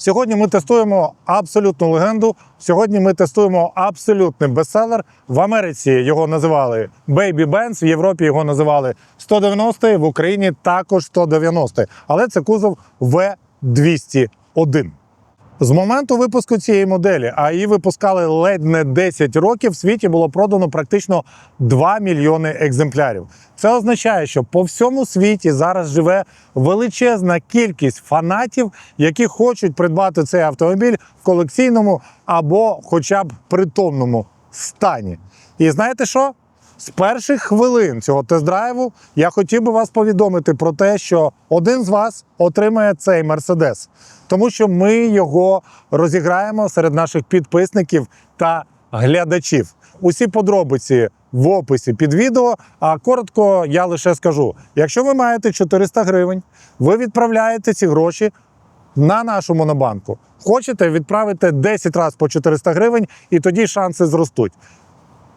Сьогодні ми тестуємо абсолютну легенду. Сьогодні ми тестуємо абсолютний бестселер. В Америці його називали Baby Benz, в Європі його називали 190, в Україні також 190. Але це кузов В201. З моменту випуску цієї моделі, а її випускали ледь не 10 років, в світі було продано практично 2 мільйони екземплярів. Це означає, що по всьому світі зараз живе величезна кількість фанатів, які хочуть придбати цей автомобіль в колекційному або хоча б притомному стані. І знаєте що? З перших хвилин цього тест-драйву я хотів би вас повідомити про те, що один з вас отримає цей мерседес, тому що ми його розіграємо серед наших підписників та глядачів. Усі подробиці в описі під відео. А коротко я лише скажу: якщо ви маєте 400 гривень, ви відправляєте ці гроші на нашу монобанку. Хочете відправити 10 разів по 400 гривень, і тоді шанси зростуть.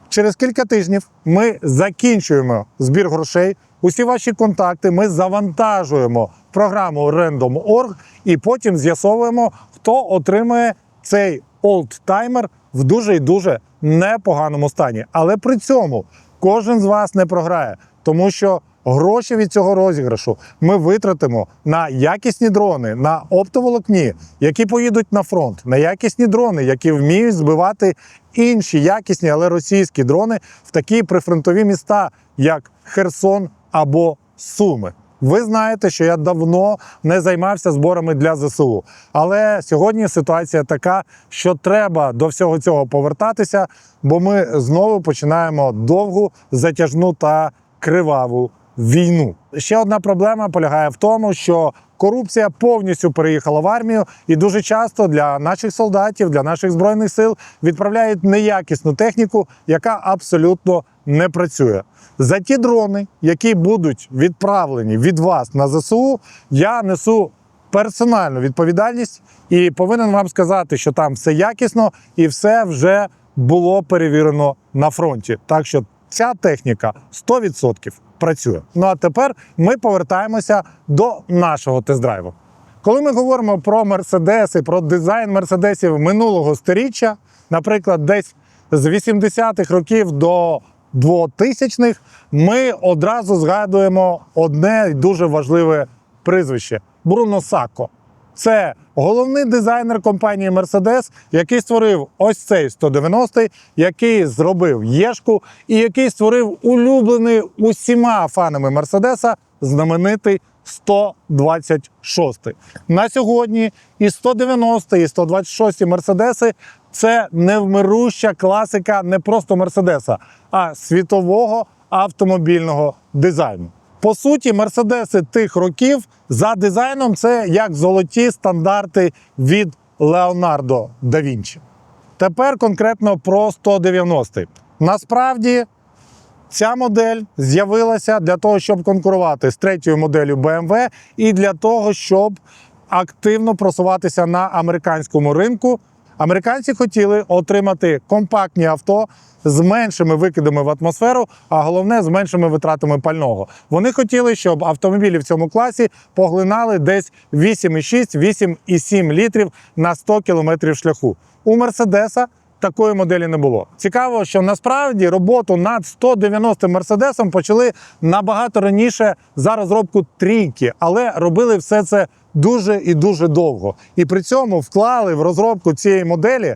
Через кілька тижнів ми закінчуємо збір грошей. Усі ваші контакти ми завантажуємо програму Random.org і потім з'ясовуємо, хто отримає цей олдтаймер в дуже і дуже непоганому стані. Але при цьому кожен з вас не програє, тому що гроші від цього розіграшу ми витратимо на якісні дрони, на оптоволокні, які поїдуть на фронт, на якісні дрони, які вміють збивати інші якісні, але російські дрони в такі прифронтові міста, як Херсон або Суми. Ви знаєте, що я давно не займався зборами для ЗСУ. Але сьогодні ситуація така, що треба до всього цього повертатися, бо ми знову починаємо довгу, затяжну та криваву війну. Ще одна проблема полягає в тому, що корупція повністю переїхала в армію, і дуже часто для наших солдатів, для наших збройних сил відправляють неякісну техніку, яка абсолютно не працює. За ті дрони, які будуть відправлені від вас на ЗСУ, я несу персональну відповідальність і повинен вам сказати, що там все якісно і все вже було перевірено на фронті. Так що ця техніка 100% працює. Ну а тепер ми повертаємося до нашого тест-драйву. Коли ми говоримо про мерседеси, про дизайн мерседесів минулого сторіччя, наприклад, десь з 80-х років до 2000-х, ми одразу згадуємо одне дуже важливе прізвище Бруно Сако. Це головний дизайнер компанії Mercedes, який створив ось цей 190, який зробив Єшку і який створив улюблений усіма фанами Мерседеса знаменитий 126. На сьогодні і 190, і 126 Мерседеси це невмируща класика не просто Мерседеса, а світового автомобільного дизайну. По суті, мерседеси тих років за дизайном це як золоті стандарти від Леонардо да Вінчі. Тепер конкретно про 190. Насправді ця модель з'явилася для того, щоб конкурувати з третьою моделлю BMW і для того, щоб активно просуватися на американському ринку. Американці хотіли отримати компактні авто з меншими викидами в атмосферу, а головне з меншими витратами пального. Вони хотіли, щоб автомобілі в цьому класі поглинали десь 8,6-8,7 літрів на 100 кілометрів шляху. У Мерседеса такої моделі не було. Цікаво, що насправді роботу над 190 мерседесом почали набагато раніше за розробку трійки, але робили все це дуже і дуже довго. І при цьому вклали в розробку цієї моделі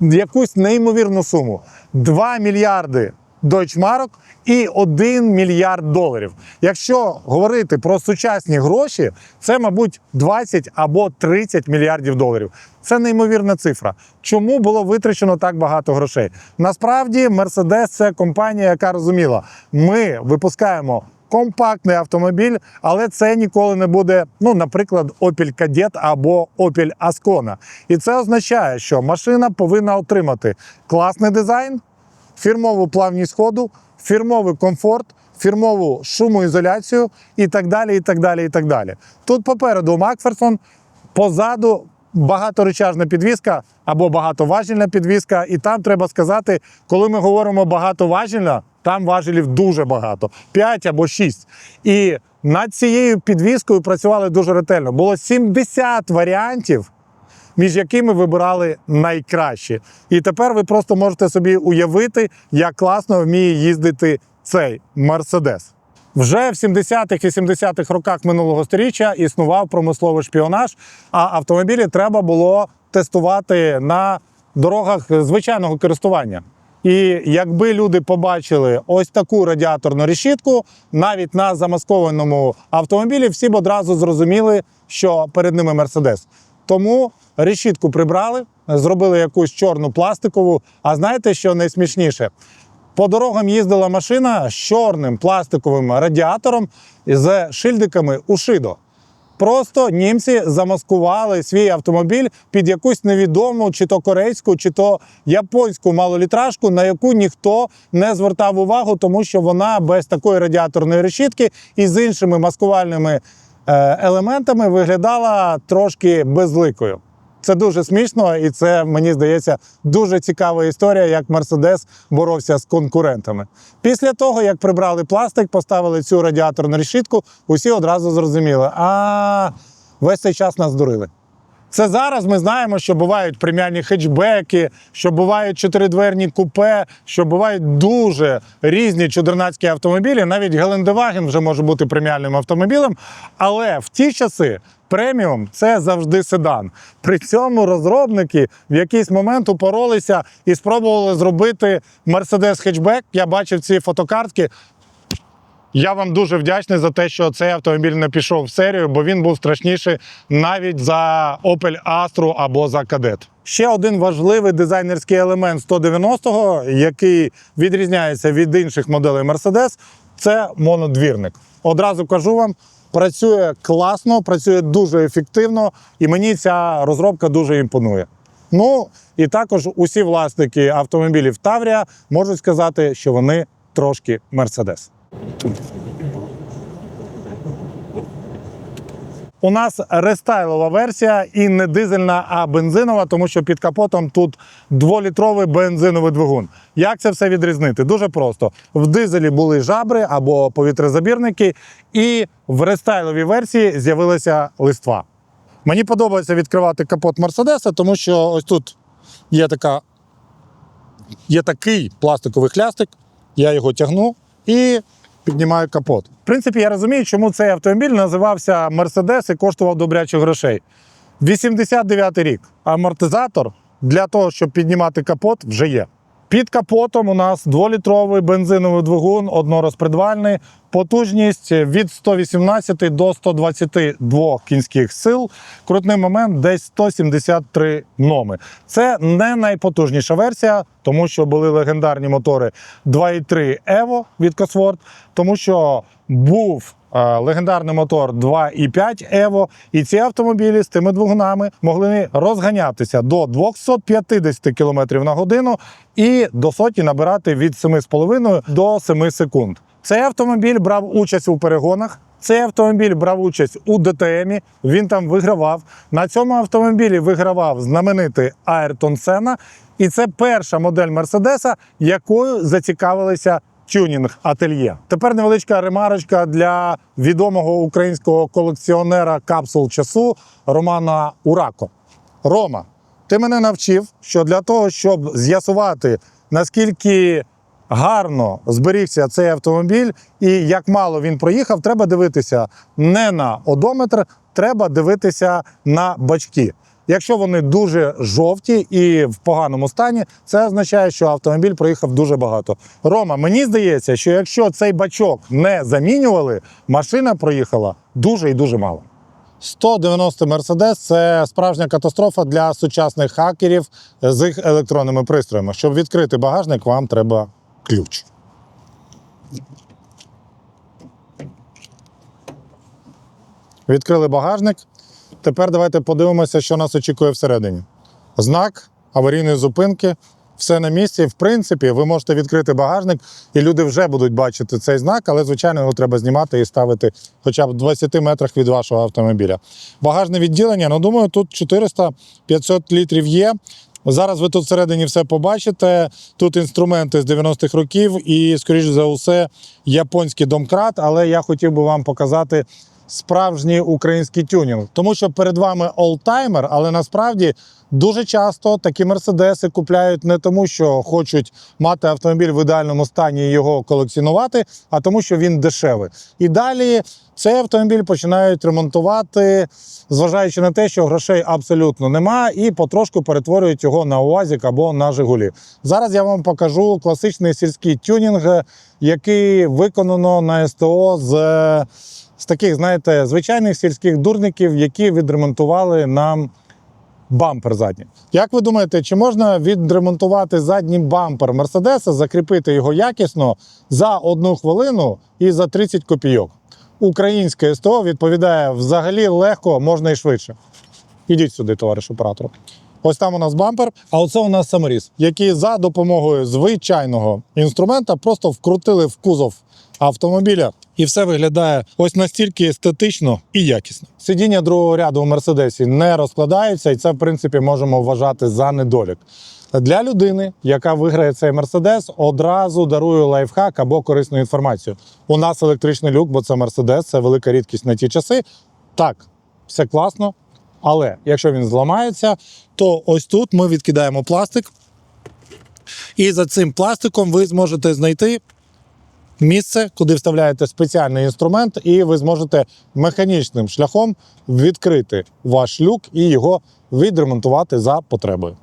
якусь неймовірну суму: 2 мільярди дойчмарок і 1 мільярд доларів. Якщо говорити про сучасні гроші, це, мабуть, 20 або 30 мільярдів доларів. Це неймовірна цифра. Чому було витрачено так багато грошей? Насправді, Mercedes – це компанія, яка розуміла, ми випускаємо. Компактний автомобіль, але це ніколи не буде, ну, наприклад, Opel Kadett або Opel Ascona. І це означає, що машина повинна отримати класний дизайн, фірмову плавність ходу, фірмовий комфорт, фірмову шумоізоляцію і так далі. і так далі, і так далі. Тут попереду Макферсон, позаду багаторечажна підвізка або багатоважільна підвізка. І там треба сказати, коли ми говоримо багатоважільна, там важелів дуже багато 5 або 6. І над цією підвіскою працювали дуже ретельно. Було 70 варіантів між якими вибирали найкращі. І тепер ви просто можете собі уявити, як класно вміє їздити цей Мерседес. Вже в 70-х і 80-х роках минулого століття існував промисловий шпіонаж, а автомобілі треба було тестувати на дорогах звичайного користування. І якби люди побачили ось таку радіаторну решітку, навіть на замаскованому автомобілі, всі б одразу зрозуміли, що перед ними Мерседес. Тому решітку прибрали, зробили якусь чорну пластикову. А знаєте, що найсмішніше? По дорогам їздила машина з чорним пластиковим радіатором з шильдиками Ушидо. Просто німці замаскували свій автомобіль під якусь невідому, чи то корейську, чи то японську малолітражку, на яку ніхто не звертав увагу, тому що вона без такої радіаторної решітки і з іншими маскувальними елементами виглядала трошки безликою. Це дуже смішно, і це мені здається дуже цікава історія, як Мерседес боровся з конкурентами. Після того, як прибрали пластик, поставили цю радіаторну решітку, усі одразу зрозуміли, а весь цей час нас дурили. Це зараз ми знаємо, що бувають преміальні хетчбеки, що бувають чотиридверні купе, що бувають дуже різні чудернацькі автомобілі. Навіть Гелендеваген вже може бути преміальним автомобілем. Але в ті часи преміум це завжди седан. При цьому розробники в якийсь момент упоролися і спробували зробити Mercedes хетчбек. Я бачив ці фотокартки. Я вам дуже вдячний за те, що цей автомобіль не пішов в серію, бо він був страшніший навіть за Opel Astra або за Kadett. Ще один важливий дизайнерський елемент 190-го, який відрізняється від інших моделей Mercedes, це монодвірник. Одразу кажу вам, працює класно, працює дуже ефективно, і мені ця розробка дуже імпонує. Ну і також усі власники автомобілів Таврія можуть сказати, що вони трошки Mercedes. У нас рестайлова версія і не дизельна, а бензинова, тому що під капотом тут дволітровий бензиновий двигун. Як це все відрізнити? Дуже просто. В дизелі були жабри або повітрозабірники, і в рестайловій версії з'явилася листва. Мені подобається відкривати капот Мерседеса, тому що ось тут є така є такий пластиковий хлястик, я його тягну і піднімаю капот. В принципі, я розумію, чому цей автомобіль називався Мерседес і коштував добрячих грошей. 89 рік. Амортизатор для того, щоб піднімати капот, вже є. Під капотом у нас дволітровий бензиновий двигун, однорозпредвальний, потужність від 118 до 122 кінських сил. Крутний момент десь 173 номи. Це не найпотужніша версія, тому що були легендарні мотори 2.3 Evo від Cosworth, тому що був легендарний мотор 2.5 Evo, і ці автомобілі з тими двигунами могли розганятися до 250 км на годину і до сотні набирати від 7,5 до 7 секунд. Цей автомобіль брав участь у перегонах. Цей автомобіль брав участь у ДТМі. Він там вигравав. На цьому автомобілі вигравав знаменитий Айртон Сена. І це перша модель Мерседеса, якою зацікавилися тюнінг ательє. Тепер невеличка ремарочка для відомого українського колекціонера капсул часу Романа Урако. Рома, ти мене навчив, що для того, щоб з'ясувати, наскільки гарно зберігся цей автомобіль і як мало він проїхав, треба дивитися не на одометр, треба дивитися на бачки. Якщо вони дуже жовті і в поганому стані, це означає, що автомобіль проїхав дуже багато. Рома, мені здається, що якщо цей бачок не замінювали, машина проїхала дуже і дуже мало. 190 Мерседес це справжня катастрофа для сучасних хакерів з їх електронними пристроями. Щоб відкрити багажник, вам треба ключ. Відкрили багажник. Тепер давайте подивимося, що нас очікує всередині. Знак аварійної зупинки. Все на місці. В принципі, ви можете відкрити багажник, і люди вже будуть бачити цей знак, але, звичайно, його треба знімати і ставити хоча б в 20 метрах від вашого автомобіля. Багажне відділення, ну думаю, тут 400-500 літрів є. Зараз ви тут всередині все побачите. Тут інструменти з 90-х років і, скоріш за усе, японський домкрат. Але я хотів би вам показати справжній український тюнінг. Тому що перед вами олдтаймер, але насправді дуже часто такі мерседеси купляють не тому, що хочуть мати автомобіль в ідеальному стані і його колекціонувати, а тому, що він дешевий. І далі цей автомобіль починають ремонтувати, зважаючи на те, що грошей абсолютно нема, і потрошку перетворюють його на УАЗик або на Жигулі. Зараз я вам покажу класичний сільський тюнінг, який виконано на СТО з, з таких, знаєте, звичайних сільських дурників, які відремонтували нам бампер задній. Як ви думаєте, чи можна відремонтувати задній бампер Мерседеса, закріпити його якісно за одну хвилину і за 30 копійок? Українське СТО відповідає взагалі легко, можна і швидше. Ідіть сюди, товариш оператор. Ось там у нас бампер, а оце у нас саморіз, який за допомогою звичайного інструмента просто вкрутили в кузов автомобіля. І все виглядає ось настільки естетично і якісно. Сидіння другого ряду у Мерседесі не розкладаються, і це, в принципі, можемо вважати за недолік. Для людини, яка виграє цей мерседес, одразу дарую лайфхак або корисну інформацію. У нас електричний люк, бо це мерседес, це велика рідкість на ті часи. Так, все класно. Але якщо він зламається, то ось тут ми відкидаємо пластик. І за цим пластиком ви зможете знайти місце, куди вставляєте спеціальний інструмент, і ви зможете механічним шляхом відкрити ваш люк і його відремонтувати за потребою.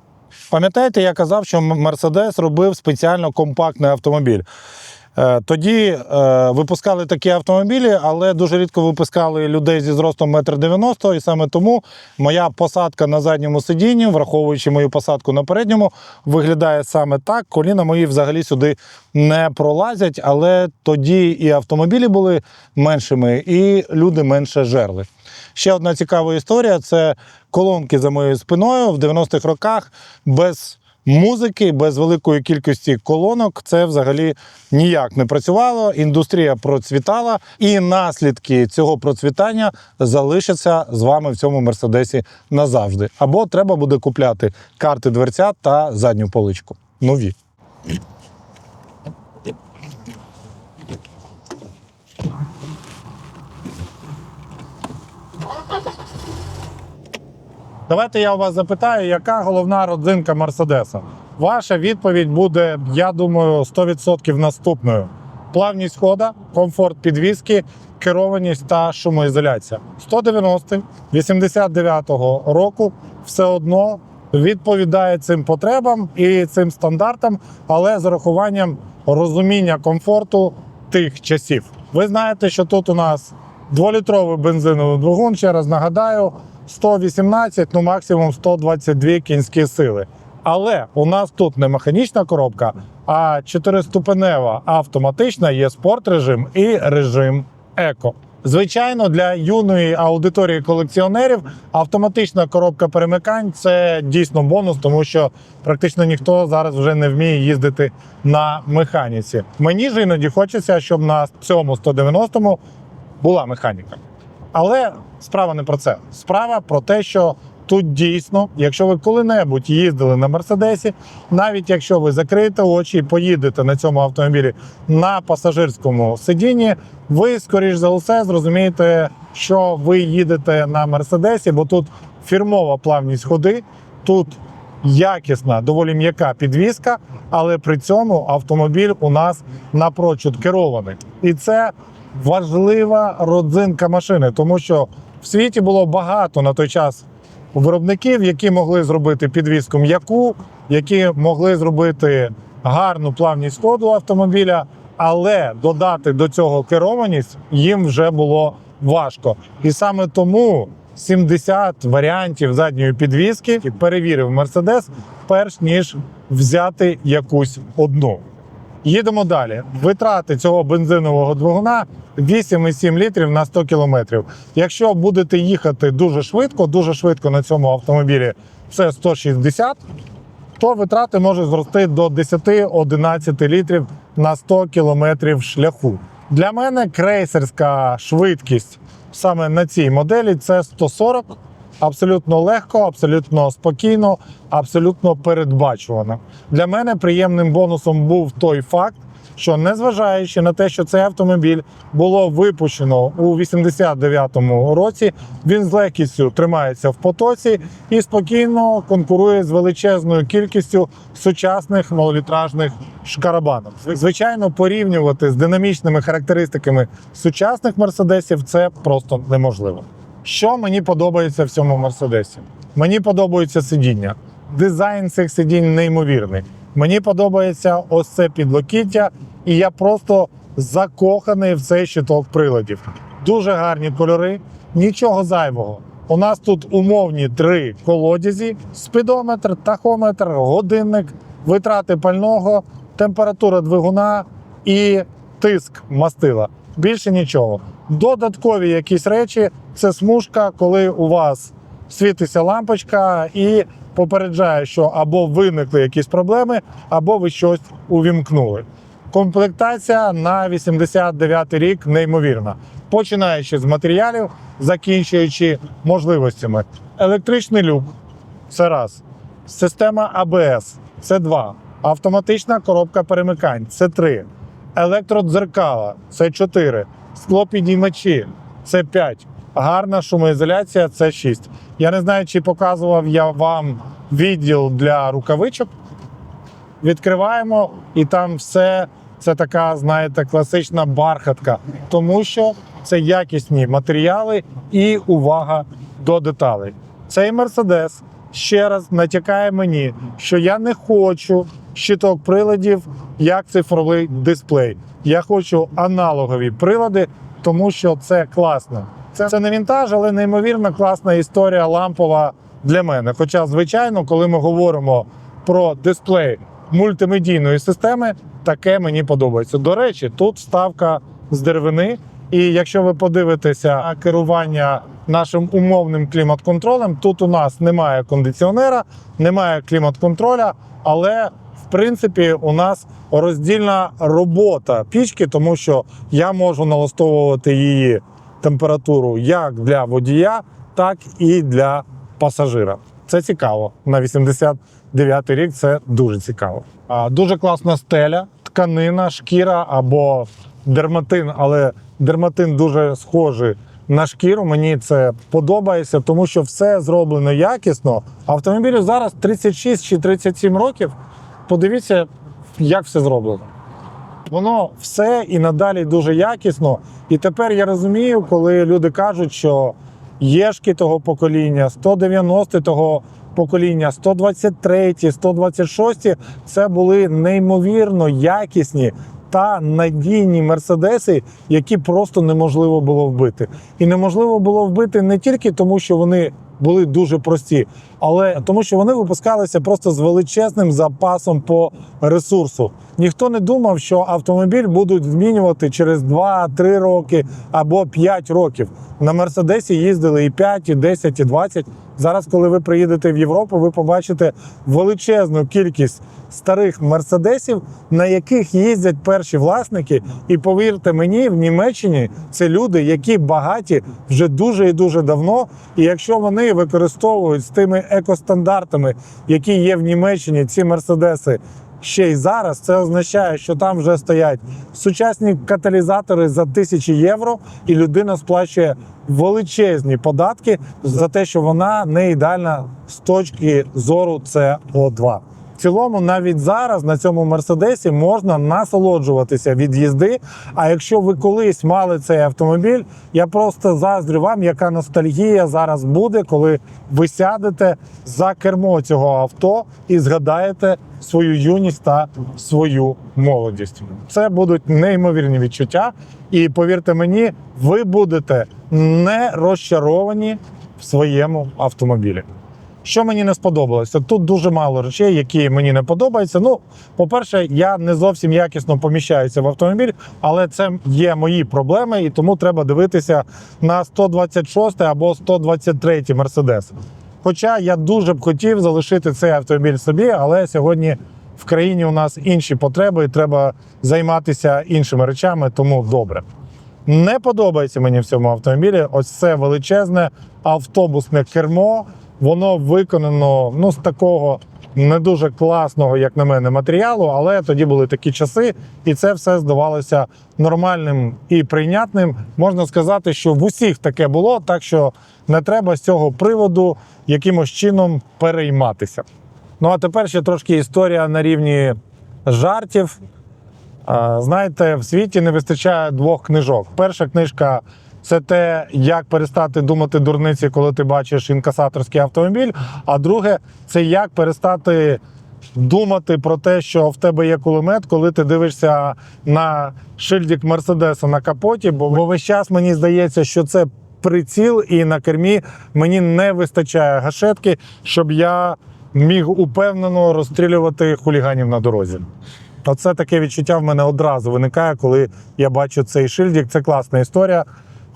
Пам'ятаєте, я казав, що Мерседес робив спеціально компактний автомобіль. Е, Тоді е, випускали такі автомобілі, але дуже рідко випускали людей зі зростом 1,90 м. І саме тому моя посадка на задньому сидінні, враховуючи мою посадку на передньому, виглядає саме так. Коліна мої взагалі сюди не пролазять, але тоді і автомобілі були меншими, і люди менше жерли. Ще одна цікава історія: це колонки за моєю спиною в 90-х роках без музики, без великої кількості колонок. Це взагалі ніяк не працювало. Індустрія процвітала, і наслідки цього процвітання залишаться з вами в цьому мерседесі назавжди. Або треба буде купляти карти дверця та задню поличку. Нові. Давайте я у вас запитаю, яка головна родзинка Мерседеса? Ваша відповідь буде, я думаю, 100% наступною: плавність хода, комфорт підвізки, керованість та шумоізоляція. 190 89-го року все одно відповідає цим потребам і цим стандартам, але з урахуванням розуміння комфорту тих часів. Ви знаєте, що тут у нас дволітровий бензиновий двигун. Ще раз нагадаю, 118, ну максимум 122 кінські сили. Але у нас тут не механічна коробка, а чотириступенева автоматична є спорт режим і режим еко. Звичайно, для юної аудиторії колекціонерів автоматична коробка перемикань це дійсно бонус, тому що практично ніхто зараз вже не вміє їздити на механіці. Мені ж іноді хочеться, щоб на цьому 190-му була механіка. Але справа не про це. Справа про те, що тут дійсно, якщо ви коли-небудь їздили на Мерседесі, навіть якщо ви закриєте очі і поїдете на цьому автомобілі на пасажирському сидінні, ви, скоріш за все, зрозумієте, що ви їдете на Мерседесі, бо тут фірмова плавність ходи, тут якісна, доволі м'яка підвізка, але при цьому автомобіль у нас напрочуд керований. І це важлива родзинка машини, тому що в світі було багато на той час виробників, які могли зробити підвізку м'яку, які могли зробити гарну плавність ходу автомобіля, але додати до цього керованість їм вже було важко. І саме тому 70 варіантів задньої підвізки перевірив Мерседес, перш ніж взяти якусь одну. Їдемо далі. Витрати цього бензинового двигуна 8,7 літрів на 100 кілометрів. Якщо будете їхати дуже швидко, дуже швидко на цьому автомобілі це 160, то витрати можуть зрости до 10-11 літрів на 100 кілометрів шляху. Для мене крейсерська швидкість саме на цій моделі це 140. Абсолютно легко, абсолютно спокійно, абсолютно передбачувано. Для мене приємним бонусом був той факт, що незважаючи на те, що цей автомобіль було випущено у 89-му році, він з легкістю тримається в потоці і спокійно конкурує з величезною кількістю сучасних малолітражних шкарабанок. Звичайно, порівнювати з динамічними характеристиками сучасних мерседесів це просто неможливо. Що мені подобається в цьому мерседесі? Мені подобається сидіння. Дизайн цих сидінь неймовірний. Мені подобається ось це підлокіття, і я просто закоханий в цей щиток приладів. Дуже гарні кольори, нічого зайвого. У нас тут умовні три колодязі: спідометр, тахометр, годинник, витрати пального, температура двигуна і тиск мастила. Більше нічого. Додаткові якісь речі це смужка, коли у вас світиться лампочка і попереджає, що або виникли якісь проблеми, або ви щось увімкнули. Комплектація на 89 рік неймовірна, починаючи з матеріалів, закінчуючи можливостями. Електричний люк це раз. Система АБС це два. Автоматична коробка перемикань це три. Електродзеркала це чотири. Склопідіймачі це п'ять. Гарна шумоізоляція це 6. Я не знаю, чи показував я вам відділ для рукавичок. Відкриваємо, і там все це така, знаєте, класична бархатка, тому що це якісні матеріали і увага до деталей. Цей мерседес ще раз натякає мені, що я не хочу щиток приладів як цифровий дисплей. Я хочу аналогові прилади, тому що це класно. Це, це не вінтаж, але неймовірно класна історія лампова для мене. Хоча, звичайно, коли ми говоримо про дисплей мультимедійної системи, таке мені подобається. До речі, тут вставка з деревини. І якщо ви подивитеся керування нашим умовним клімат-контролем, тут у нас немає кондиціонера, немає клімат-контроля, але в принципі у нас роздільна робота пічки, тому що я можу налаштовувати її температуру як для водія, так і для пасажира. Це цікаво. На 89 рік це дуже цікаво. А, Дуже класна стеля, тканина, шкіра або дерматин, але дерматин дуже схожий на шкіру. Мені це подобається, тому що все зроблено якісно. Автомобілю зараз 36 чи 37 років. Подивіться, як все зроблено. Воно все і надалі дуже якісно. І тепер я розумію, коли люди кажуть, що єшки того покоління, 190 того покоління, 123, 126 це були неймовірно якісні та надійні мерседеси, які просто неможливо було вбити. І неможливо було вбити не тільки тому, що вони були дуже прості, але тому, що вони випускалися просто з величезним запасом по ресурсу. Ніхто не думав, що автомобіль будуть змінювати через 2-3 роки або 5 років. На Мерседесі їздили і 5, і 10, і 20. Зараз, коли ви приїдете в Європу, ви побачите величезну кількість старих мерседесів, на яких їздять перші власники. І повірте мені, в Німеччині це люди, які багаті вже дуже і дуже давно. І якщо вони використовують з тими екостандартами, які є в Німеччині, ці мерседеси. Ще й зараз це означає, що там вже стоять сучасні каталізатори за тисячі євро, і людина сплачує величезні податки за те, що вона не ідеальна з точки зору СО2. В цілому, навіть зараз на цьому мерседесі можна насолоджуватися від їзди. А якщо ви колись мали цей автомобіль, я просто заздрю вам, яка ностальгія зараз буде, коли ви сядете за кермо цього авто і згадаєте свою юність та свою молодість. Це будуть неймовірні відчуття. І повірте мені, ви будете не розчаровані в своєму автомобілі. Що мені не сподобалося? Тут дуже мало речей, які мені не подобаються. Ну, по-перше, я не зовсім якісно поміщаюся в автомобіль, але це є мої проблеми, і тому треба дивитися на 126 або 123 Мерседес. Хоча я дуже б хотів залишити цей автомобіль собі, але сьогодні в країні у нас інші потреби, і треба займатися іншими речами, тому добре. Не подобається мені в цьому автомобілі. Ось це величезне автобусне кермо. Воно виконано ну, з такого не дуже класного, як на мене, матеріалу, але тоді були такі часи, і це все здавалося нормальним і прийнятним. Можна сказати, що в усіх таке було, так що не треба з цього приводу якимось чином перейматися. Ну а тепер ще трошки історія на рівні жартів. Знаєте, в світі не вистачає двох книжок. Перша книжка це те, як перестати думати дурниці, коли ти бачиш інкасаторський автомобіль. А друге, це як перестати думати про те, що в тебе є кулемет, коли ти дивишся на шильдик Мерседеса на капоті. Бо бо весь час мені здається, що це приціл, і на кермі мені не вистачає гашетки, щоб я міг упевнено розстрілювати хуліганів на дорозі. Оце таке відчуття в мене одразу виникає, коли я бачу цей шильдик. Це класна історія.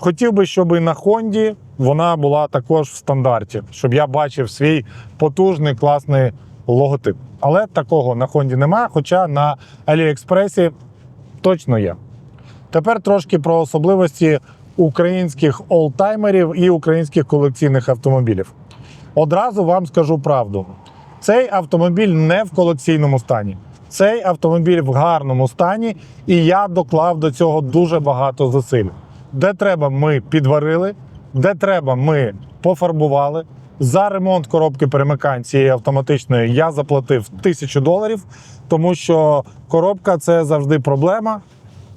Хотів би, щоб і на Хонді вона була також в стандарті, щоб я бачив свій потужний класний логотип. Але такого на Хонді немає, хоча на Аліекспресі точно є. Тепер трошки про особливості українських олдтаймерів і українських колекційних автомобілів. Одразу вам скажу правду: цей автомобіль не в колекційному стані. Цей автомобіль в гарному стані, і я доклав до цього дуже багато зусиль. Де треба, ми підварили, де треба, ми пофарбували. За ремонт коробки перемикань цієї автоматичної я заплатив тисячу доларів, тому що коробка це завжди проблема.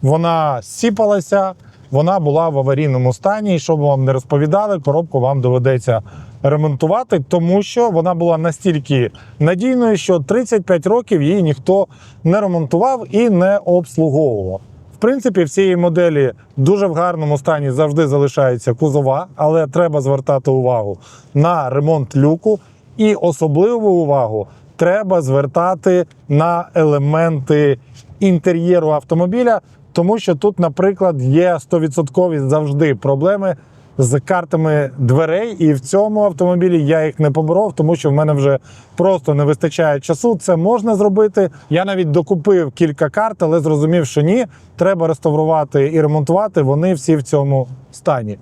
Вона сіпалася, вона була в аварійному стані. І щоб вам не розповідали, коробку вам доведеться ремонтувати, тому що вона була настільки надійною, що 35 років її ніхто не ремонтував і не обслуговував. Принципі, в цій моделі дуже в гарному стані завжди залишається кузова, але треба звертати увагу на ремонт люку і особливу увагу треба звертати на елементи інтер'єру автомобіля, тому що тут, наприклад, є 100% завжди проблеми з картами дверей, і в цьому автомобілі я їх не поборов, тому що в мене вже просто не вистачає часу. Це можна зробити. Я навіть докупив кілька карт, але зрозумів, що ні, треба реставрувати і ремонтувати. Вони всі в цьому стані.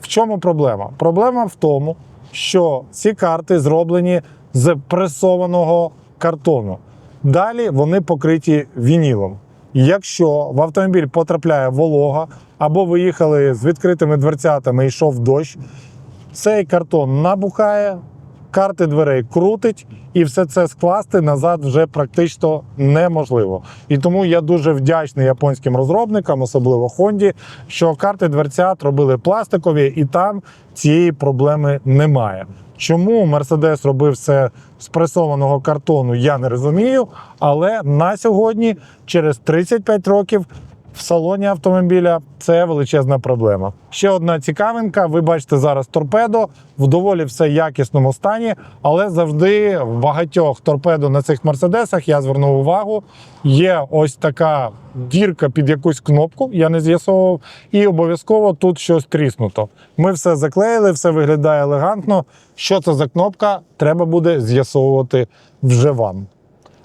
В чому проблема? Проблема в тому, що ці карти зроблені з пресованого картону. Далі вони покриті вінілом. Якщо в автомобіль потрапляє волога, або ви їхали з відкритими дверцятами йшов дощ, цей картон набухає, карти дверей крутить, і все це скласти назад вже практично неможливо. І тому я дуже вдячний японським розробникам, особливо Honda, що карти дверцят робили пластикові, і там цієї проблеми немає. Чому Мерседес робив це з пресованого картону, я не розумію. Але на сьогодні, через 35 років, в салоні автомобіля це величезна проблема. Ще одна цікавинка. Ви бачите зараз торпедо в доволі все якісному стані, але завжди в багатьох торпедо на цих мерседесах я звернув увагу. Є ось така дірка під якусь кнопку, я не з'ясовував, і обов'язково тут щось тріснуто. Ми все заклеїли, все виглядає елегантно. Що це за кнопка? Треба буде з'ясовувати вже вам.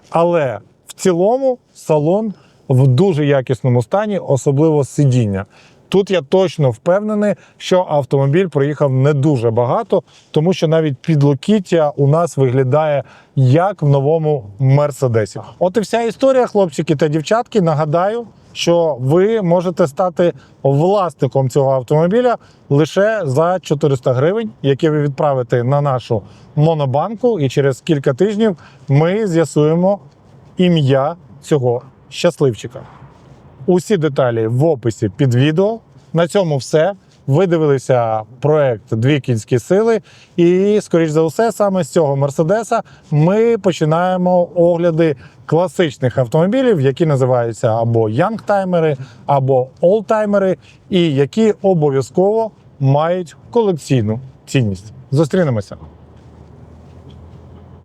Але в цілому салон в дуже якісному стані, особливо сидіння. Тут я точно впевнений, що автомобіль проїхав не дуже багато, тому що навіть підлокіття у нас виглядає як в новому мерседесі. От і вся історія, хлопчики та дівчатки. Нагадаю, що ви можете стати власником цього автомобіля лише за 400 гривень, які ви відправите на нашу монобанку, і через кілька тижнів ми з'ясуємо ім'я цього щасливчика. Усі деталі в описі під відео. На цьому все. Ви дивилися проект Дві кінські сили, і, скоріш за все, саме з цього Мерседеса ми починаємо огляди класичних автомобілів, які називаються або янгтаймери, або олдтаймери, і які обов'язково мають колекційну цінність. Зустрінемося.